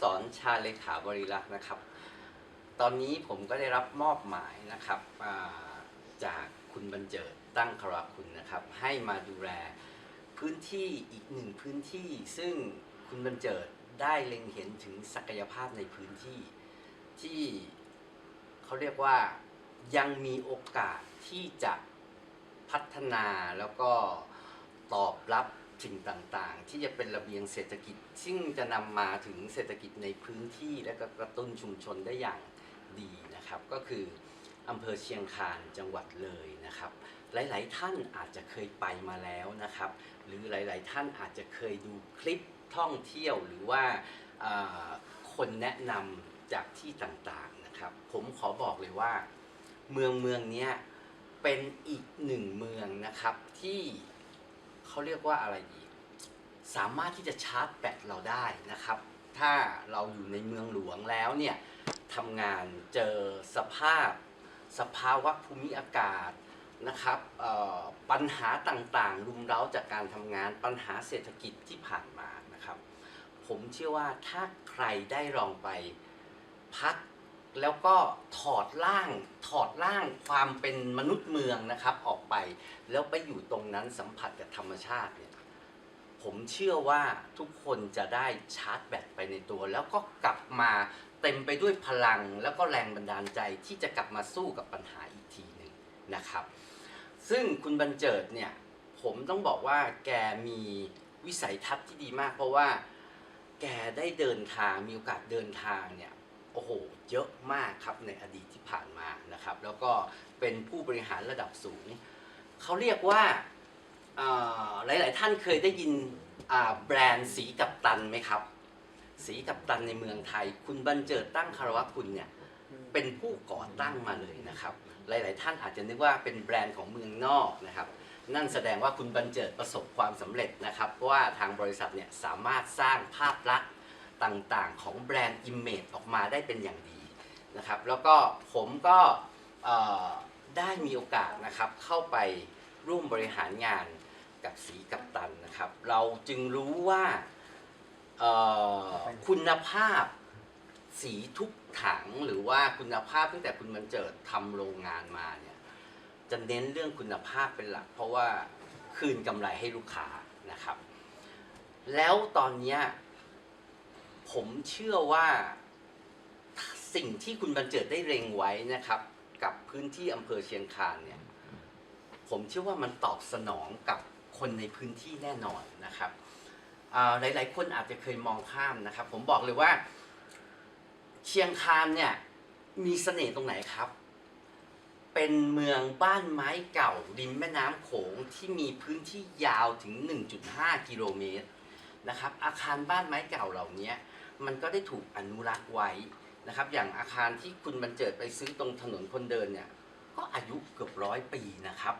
สอนชาเลขาบริรักษ์นะครับ ตอนนี้ผมก็ได้รับมอบหมายนะครับจากคุณบรรเจิดตั้งคารคุณนะครับ ให้มาดูแลพื้นที่อีกหนึ่งพื้นที่ซึ่งคุณบรรเจิดได้เล็งเห็นถึงศักยภาพในพื้นที่ที่เขาเรียกว่ายังมีโอกาสที่จะพัฒนาแล้วก็ตอบรับ สิ่งต่างๆ ที่จะเป็นระเบียงเศรษฐกิจ ซึ่งจะนำมาถึงเศรษฐกิจในพื้นที่และก็กระตุ้นชุมชนได้อย่างดีนะครับ ก็คืออำเภอเชียงคานจังหวัดเลยนะครับ หลายๆ ท่านอาจจะเคยไปมาแล้วนะครับ หรือหลายๆ ท่านอาจจะเคยดูคลิปท่องเที่ยวหรือว่าคนแนะนำจากที่ต่างๆนะครับ ผมขอบอกเลยว่า เมืองเมืองนี้เป็นอีกหนึ่งเมืองนะครับที่ เขาเรียกว่าอะไรดี สามารถที่จะชาร์จแบตเราได้นะครับ ถ้าเราอยู่ในเมืองหลวงแล้วเนี่ยทำงานเจอสภาพ สภาวะภูมิอากาศนะครับปัญหาต่างๆ รุมเร้าจากการทำงานปัญหาเศรษฐกิจที่ผ่านมานะครับ ผมเชื่อว่าถ้าใครได้ลองไปพัก แล้วก็ถอดร่างถอดร่างความเป็นมนุษย์เมืองนะครับออกไป แล้วไปอยู่ตรงนั้นสัมผัสกับธรรมชาติเนี่ยผมเชื่อว่าทุกคนจะได้ชาร์จแบตไปในตัว แล้วก็กลับมาเต็มไปด้วยพลังแล้วก็แรงบันดาลใจที่จะกลับมาสู้กับปัญหาอีกทีหนึ่งนะครับ ซึ่งคุณบรรเจิดเนี่ยผมต้องบอกว่าแกมีวิสัยทัศน์ที่ดีมาก เพราะว่าแกได้เดินทางมีโอกาสเดินทางเนี่ย อ้โหเยอะมากครับในอดีตที่ผ่านมานะครับ แล้วก็เป็นผู้บริหารระดับสูง เขาเรียกว่าหลาย ๆ ท่านเคยได้ยินแบรนด์สีกับตันไหมครับ สีกับตันในเมืองไทย คุณบรรเจิดตั้งคารวะคุณเนี่ยเป็นผู้ก่อตั้งมาเลยนะครับ หลาย ๆ ท่านอาจจะนึกว่าเป็นแบรนด์ของเมืองนอกนะครับ นั่นแสดงว่าคุณบรรเจิดประสบความสำเร็จนะครับเพราะว่าทางบริษัทเนี่ยสามารถสร้างภาพลักษณ์ ต่างๆ ของแบรนด์อิมเมจออกมาได้เป็นอย่างดีนะครับ แล้วก็ผมก็ได้มีโอกาสนะครับเข้าไปร่วมบริหารงานกับสีกับตันนะครับ เราจึงรู้ว่าคุณภาพสีทุกถังหรือว่าคุณภาพตั้งแต่คุณบรรเจิดทำโรงงานมาเนี่ยจะเน้นเรื่องคุณภาพเป็นหลัก เพราะว่าคืนกำไรให้ลูกค้านะครับ แล้วตอนเนี้ย ผมเชื่อว่าสิ่งที่คุณบรรเจิดได้เร็งไว้นะครับ กับพื้นที่อำเภอเชียงคานเนี่ย ผมเชื่อว่ามันตอบสนองกับคนในพื้นที่แน่นอนนะครับหลาย ๆ คนอาจจะเคยมองข้ามนะครับ ผมบอกเลยว่า เชียงคานเนี่ยมีเสน่ห์ตรงไหนครับ เป็นเมืองบ้านไม้เก่าริมแม่น้ำโขงที่มีพื้นที่ยาวถึง 1.5 กิโลเมตรนะครับ อาคารบ้านไม้เก่าเหล่านี้ มันก็ได้ถูกอนุรักษ์ไว้นะครับ อย่างอาคารที่คุณบรรเจิดไปซื้อตรงถนนคนเดินเนี่ย ก็อายุเกือบร้อยปีนะครับ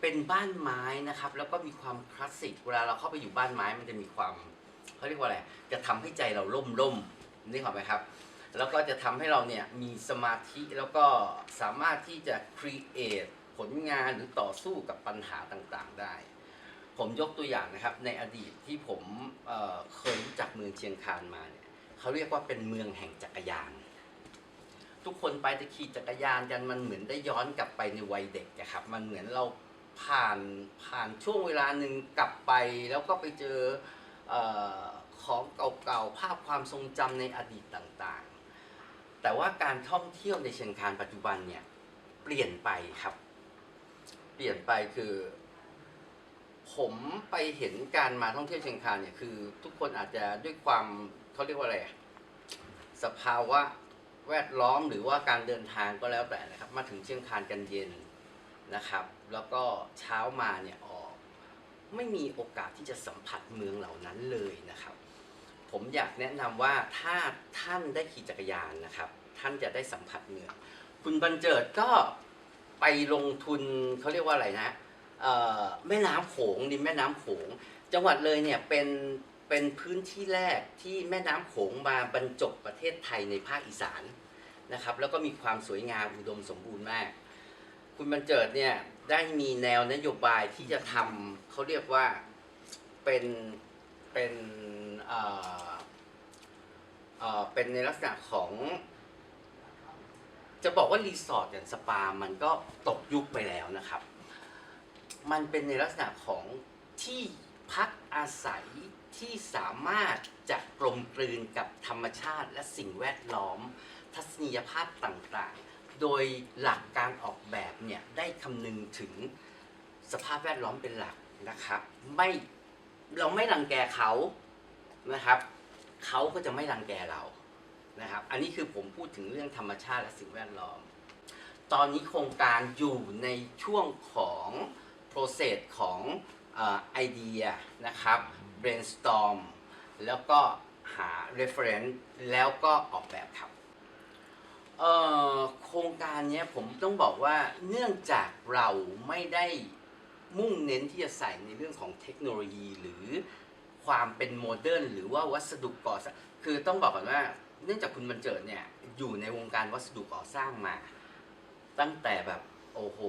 เป็นบ้านไม้นะครับ แล้วก็มีความคลาสสิก เวลาเราเข้าไปอยู่บ้านไม้มันจะมีความเขาเรียกว่าอะไร จะทำให้ใจเราร่มร่มนี่ขอไหมครับ แล้วก็จะทำให้เราเนี่ยมีสมาธิแล้วก็สามารถที่จะ create ผลงานหรือต่อสู้กับปัญหาต่างๆได้ ผมยกตัวอย่างนะครับ ในอดีตที่ผมเเคยรู้จักเมืองเชียงคานมาเนี่ยเขาเรียกว่าเป็นเมืองแห่งจักรยาน ทุกคนไปจะขี่จักรยานกันมันเหมือนได้ย้อนกลับไปในวัยเด็กอะครับ มันเหมือนเราผ่านผ่านช่วงเวลาหนึ่งกลับไป แล้วก็ไปเจอเออของเก่าๆภาพความทรงจำในอดีตต่างๆ แต่ว่าการท่องเที่ยวในเชียงคานปัจจุบันเนี่ยเปลี่ยนไปครับ เปลี่ยนไปคือ ผมไปเห็นการมาท่องเที่ยวเชียงคานเนี่ยคือทุกคนอาจจะด้วยความเขาเรียกว่าอะไรอะสภาวะแวดล้อมหรือว่าการเดินทางก็แล้วแต่นะครับ มาถึงเชียงคานกันเย็นนะครับ แล้วก็เช้ามาเนี่ยออก ไม่มีโอกาสที่จะสัมผัสเมืองเหล่านั้นเลยนะครับ ผมอยากแนะนำว่าถ้าท่านได้ขี่จักรยานนะครับ ท่านจะได้สัมผัสเมือง คุณบรรเจิดก็ไปลงทุนเขาเรียกว่าอะไรนะ แม่น้ำโขงริมแม่น้ำโขง จังหวัดเลยเนี่ยเป็นเป็นพื้นที่แรกที่แม่น้ำโขงมาบรรจบประเทศไทยในภาคอีสานนะครับ แล้วก็มีความสวยงามอุดมสมบูรณ์มาก คุณบรรเจิดเนี่ยได้มีแนวนโยบายที่จะทำเขาเรียกว่าเป็นเป็นเอ่อเอ่อเป็นในลักษณะของ จะบอกว่ารีสอร์ทอย่างสปา มันก็ตกยุคไปแล้วนะครับ มันเป็นในลักษณะของที่พักอาศัยที่สามารถจะกลมกลืนกับธรรมชาติและสิ่งแวดล้อม ทัศนียภาพต่างๆ โดยหลักการออกแบบเนี่ยได้คำนึงถึงสภาพแวดล้อมเป็นหลักนะครับ ไม่เราไม่รังแกเขานะครับ เขาก็จะไม่รังแกเรานะครับ อันนี้คือผมพูดถึงเรื่องธรรมชาติและสิ่งแวดล้อม ตอนนี้โครงการอยู่ในช่วงของ process ของไอเดียนะครับ brainstorm แล้วก็หา reference แล้วก็ออกแบบครับโครงการนี้ผมต้องบอกว่าเนื่องจากเราไม่ได้มุ่งเน้นที่จะใส่ในเรื่องของเทคโนโลยีหรือความเป็นโมเดิร์นหรือว่าวัสดุก่อสร้างคือต้องบอกก่อนว่าเนื่องจากคุณบรรเจิดเนี่ยอยู่ในวงการวัสดุก่อสร้างมา ตั้งแต่แบบ โอ้โห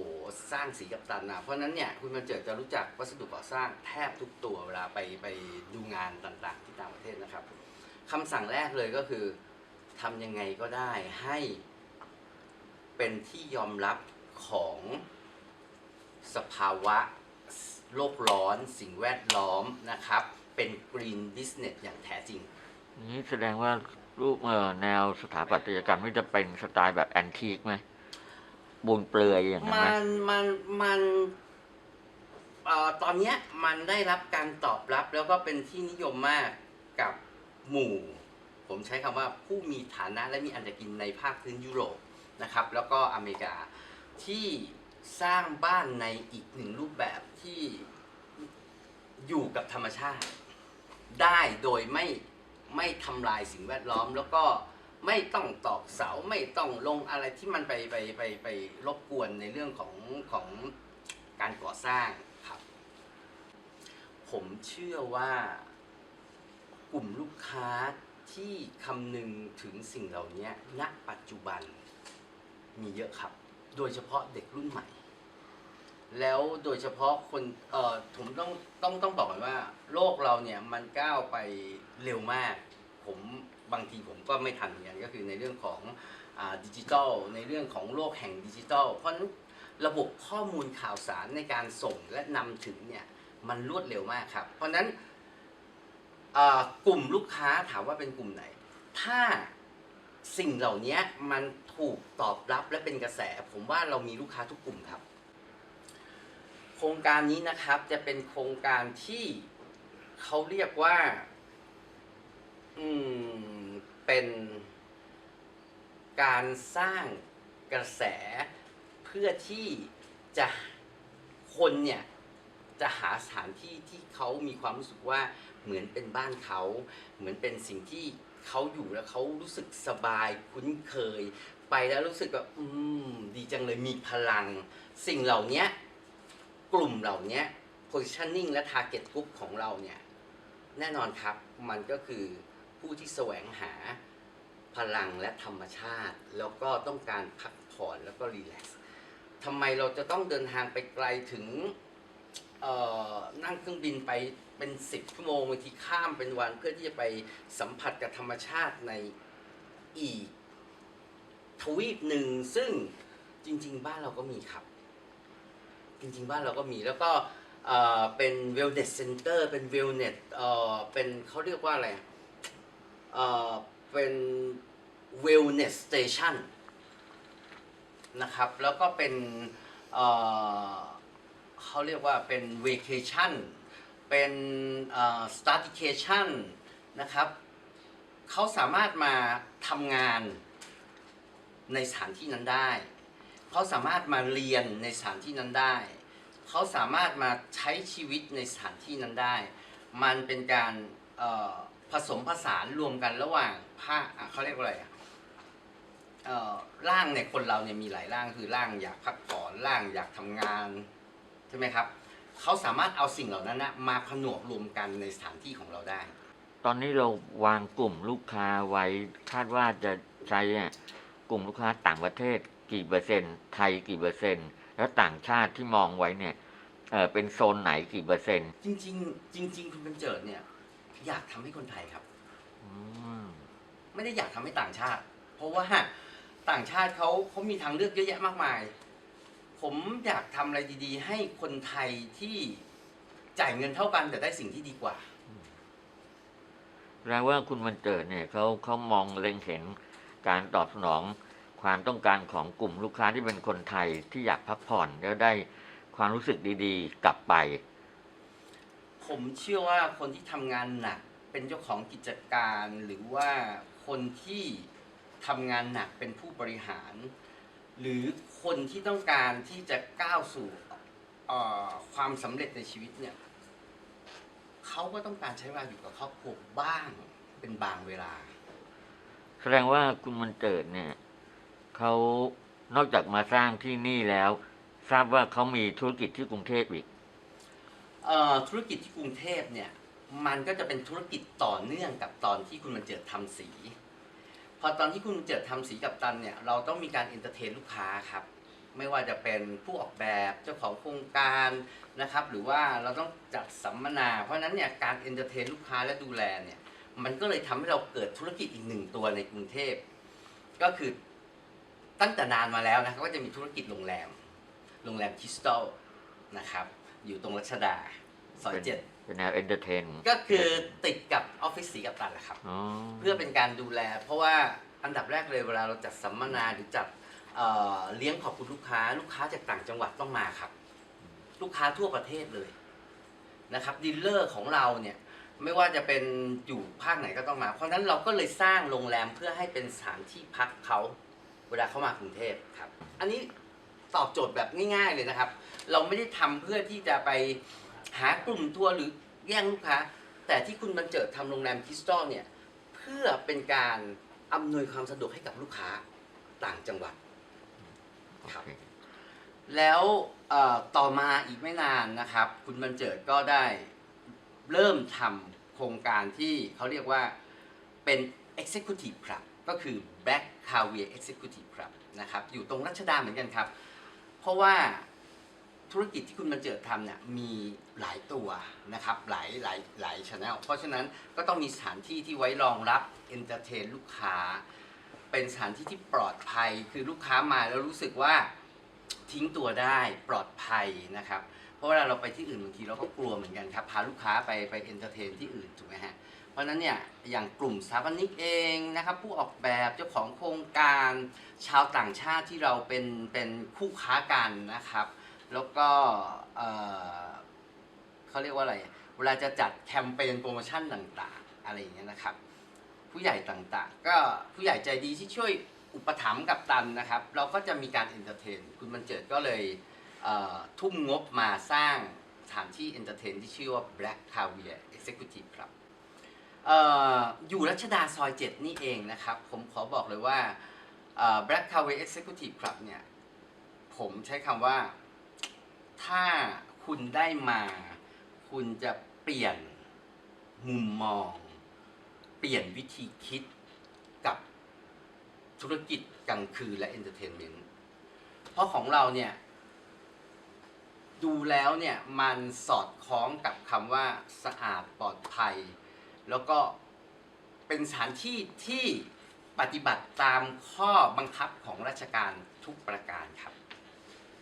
สร้างสีกับตันนะเพราะนั้นเนี่ยคุณบรรเจิดจะรู้จักวัสดุก่อสร้างแทบทุกตัวเวลาไปไปดูงานต่างๆ ที่ต่างประเทศนะครับคำสั่งแรกเลยก็คือทำยังไงก็ได้ให้เป็นที่ยอมรับของสภาวะโลกร้อนสิ่งแวดล้อมนะครับ เป็น green business อย่างแท้จริง นี้แสดงว่ารูปเออแนวสถาปัตยกรรมนี่จะเป็นสไตล์แบบแอนทีกไหม บูนเปลือยอย่างนั้นไหมมันมันมันเอ่อตอนเนี้ยมันได้รับการตอบรับแล้วก็เป็นที่นิยมมากกับหมู่ ผมใช้คำว่าผู้มีฐานะและมีอันจะกินในภาคพื้นยุโรปนะครับ แล้วก็อเมริกาที่สร้างบ้านในอีกหนึ่งรูปแบบที่อยู่กับธรรมชาติ ได้โดยไม่ไม่ทำลายสิ่งแวดล้อมแล้วก็ ไม่ต้องตอกเสาไม่ต้องลงอะไรที่มันไปไปไปไปรบกวนในเรื่องของของการก่อสร้างครับ ผมเชื่อว่ากลุ่มลูกค้าที่คำนึงถึงสิ่งเหล่านี้ณปัจจุบันมีเยอะครับ โดยเฉพาะเด็กรุ่นใหม่ แล้วโดยเฉพาะคนเอ่อผมต้องต้องต้องบอกก่อนว่า โลกเราเนี่ยมันก้าวไปเร็วมาก ผม บางทีผมก็ไม่ทันเหมือนกันก็คือในเรื่องของดิจิทัลในเรื่องของโลกแห่งดิจิทัลเพราะนั้นระบบข้อมูลข่าวสารในการส่งและนำถึงเนี่ยมันรวดเร็วมากครับ เพราะฉะนั้นกลุ่มลูกค้าถามว่าเป็นกลุ่มไหน ถ้าสิ่งเหล่านี้มันถูกตอบรับและเป็นกระแส ผมว่าเรามีลูกค้าทุกกลุ่มครับ โครงการนี้นะครับจะเป็นโครงการที่เขาเรียกว่า อืม เป็นการสร้างกระแสเพื่อที่จะคนเนี่ยจะหาสถานที่ที่เขามีความรู้สึกว่าเหมือนเป็นบ้านเขา เหมือนเป็นสิ่งที่เขาอยู่แล้วเขารู้สึกสบายคุ้นเคย ไปแล้วรู้สึกว่าอืมดีจังเลยมีพลัง สิ่งเหล่านี้กลุ่มเหล่านี้ positioning และ target group ของเราเนี่ย แน่นอนครับมันก็คือ ผู้ที่แสวงหาพลังและธรรมชาติ แล้วก็ต้องการพักผ่อนแล้วก็รีแลกซ์ทำไมเราจะต้องเดินทางไปไกลถึงนั่งเครื่องบินไปเป็นสิบชั่วโมงบางทีข้ามเป็นวันเพื่อที่จะไปสัมผัสกับธรรมชาติในอีกทวีปหนึ่งซึ่งจริง ๆ บ้านเราก็มีครับ จริง ๆ บ้านเราก็มีแล้วก็เป็น wellness center เป็น wellness เอ่อเป็นเขาเรียกว่าอะไร เป็น wellness station นะครับ แล้วก็เป็นเขาเรียกว่าเป็น vacation เป็น staycation นะครับเขาสามารถมาทำงานในสถานที่นั้นได้ เขาสามารถมาเรียนในสถานที่นั้นได้ เขาสามารถมาใช้ชีวิตในสถานที่นั้นได้ มันเป็นการเอ่อ ผสมผสานรวมกันระหว่างภาคอะเขาเรียกว่าอะไรอะเอ่อร่างเนี่ยคนเราเนี่ยมีหลายร่างคือร่างอยากพักผ่อนร่างอยากทำงานใช่ไหมครับเขาสามารถเอาสิ่งเหล่านั้นนะมาผนวกรวมกันในสถานที่ของเราได้ ตอนนี้เราวางกลุ่มลูกค้าไว้คาดว่าจะใช้เนี่ยกลุ่มลูกค้าต่างประเทศกี่เปอร์เซ็นต์ไทยกี่เปอร์เซ็นต์แล้วต่างชาติที่มองไว้เนี่ยเออเป็นโซนไหนกี่เปอร์เซ็นต์จริง ๆ จริง ๆ คุณเป็นเจิดเนี่ย อยากทำให้คนไทยครับอืมไม่ได้อยากทำให้ต่างชาติ เพราะว่าต่างชาติเขาเขามีทางเลือกเยอะแยะมากมาย ผมอยากทำอะไรดี ๆ ให้คนไทยที่จ่ายเงินเท่ากันแต่ได้สิ่งที่ดีกว่าแปลว่าคุณวันเจิดเนี่ยเขาเขามองเล็งเห็นการตอบสนองความต้องการของกลุ่มลูกค้าที่เป็นคนไทยที่อยากพักผ่อนแล้วได้ความรู้สึกดี ๆ กลับไป ผมเชื่อว่าคนที่ทำงานหนักเป็นเจ้าของกิจการหรือว่าคนที่ทำงานหนักเป็นผู้บริหาร หรือคนที่ต้องการที่จะก้าวสู่ความสำเร็จในชีวิตเนี่ยเขาก็ต้องการใช้เวลาอยู่กับครอบครัวบ้างเป็นบางเวลา แสดงว่าคุณวันเจิดเนี่ยเขานอกจากมาสร้างที่นี่แล้ว ทราบว่าเขามีธุรกิจที่กรุงเทพอีก ธุรกิจที่กรุงเทพเนี่ยมันก็จะเป็นธุรกิจต่อเนื่องกับตอนที่คุณมันเจิดทำสี พอตอนที่คุณมันเจิดทำสีกับตันเนี่ยเราต้องมีการเอนเตอร์เทนลูกค้าครับไม่ว่าจะเป็นผู้ออกแบบเจ้าของโครงการนะครับ หรือว่าเราต้องจัดสัมมนา เพราะนั้นเนี่ยการเอนเตอร์เทนลูกค้าและดูแลเนี่ยมันก็เลยทำให้เราเกิดธุรกิจอีกหนึ่งตัวในกรุงเทพ ก็คือตั้งแต่นานมาแล้วนะครับก็จะมีธุรกิจโรงแรม โรงแรมคริสตัลนะครับ อยู่ตรงรัชดาซอยเจ็ดเป็นแนวเอนเตอร์เทน ก็คือติดกับออฟฟิศสีกับตันแหละครับอ๋อเพื่อเป็นการดูแล เพราะว่าอันดับแรกเลยเวลาเราจัดสัมมนาหรือจัดเอ่อเลี้ยงขอบคุณลูกค้า ลูกค้าจากต่างจังหวัดต้องมาครับ ลูกค้าทั่วประเทศเลยนะครับดีลเลอร์ของเราเนี่ยไม่ว่าจะเป็นอยู่ภาคไหนก็ต้องมา เพราะฉะนั้นเราก็เลยสร้างโรงแรมเพื่อให้เป็นสถานที่พักเขา เวลาเขามากรุงเทพครับ อันนี้ ตอบโจทย์แบบง่ายๆเลยนะครับ เราไม่ได้ทำเพื่อที่จะไปหากลุ่มทัวร์หรือแย่งลูกค้า แต่ที่คุณบรรเจิดทำโรงแรมคริสตัลเนี่ยเพื่อเป็นการอำนวยความสะดวกให้กับลูกค้าต่างจังหวัดครับโอเคแล้วเอ่อต่อมาอีกไม่นานนะครับ คุณบรรเจิดก็ได้เริ่มทำโครงการที่เขาเรียกว่าเป็น Executive Club ก็คือ Black Caviar Executive Club นะครับ อยู่ตรงรัชดาเหมือนกันครับ เพราะว่าธุรกิจที่คุณบรรเจิดทำเนี่ยมีหลายตัวนะครับหลายหลายหลายช anel เพราะฉะนั้นก็ต้องมีสถานที่ที่ไว้รองรับเอนเตอร์เทนลูกค้า เป็นสถานที่ที่ปลอดภัยคือลูกค้ามาแล้วรู้สึกว่าทิ้งตัวได้ปลอดภัยนะครับ เพราะเวลาเราไปที่อื่นบางทีเราก็กลัวเหมือนกันครับพาลูกค้าไปไปเอนเตอร์เทนที่อื่นถูกไหมฮะ เพราะนั้นเนี่ยอย่างกลุ่มสถาปนิกเองนะครับ ผู้ออกแบบเจ้าของโครงการชาวต่างชาติที่เราเป็นเป็นคู่ค้ากันนะครับ แล้วก็เอ่อเขาเรียกว่าอะไร เวลาจะจัดแคมเปญโปรโมชั่นต่างๆ อะไรอย่างเงี้ยนะครับ ผู้ใหญ่ต่างๆ ก็ผู้ใหญ่ใจดีที่ช่วยอุปถัมภ์กับตันนะครับ เราก็จะมีการเอนเตอร์เทนคุณบรรเจิดก็เลยเอ่อทุ่มงบมาสร้างสถานที่เอนเตอร์เทนที่ชื่อว่า Black Caviar Executive Club เอ่ ออยู่รัชดาซอย 7 นี่เองนะครับ ผมขอบอกเลยว่า Black Caviar Executive Club เนี่ย ผมใช้คำว่า ถ้าคุณได้มา คุณจะเปลี่ยนมุมมอง เปลี่ยนวิธีคิดกับธุรกิจกลางคืนและเอนเตอร์เทนเมนต์ เพราะของเราเนี่ย ดูแล้วเนี่ย มันสอดคล้องกับคำว่าสะอาดปลอดภัย แล้วก็เป็นสถานที่ที่ปฏิบัติตามข้อบังคับของราชการทุกประการครับ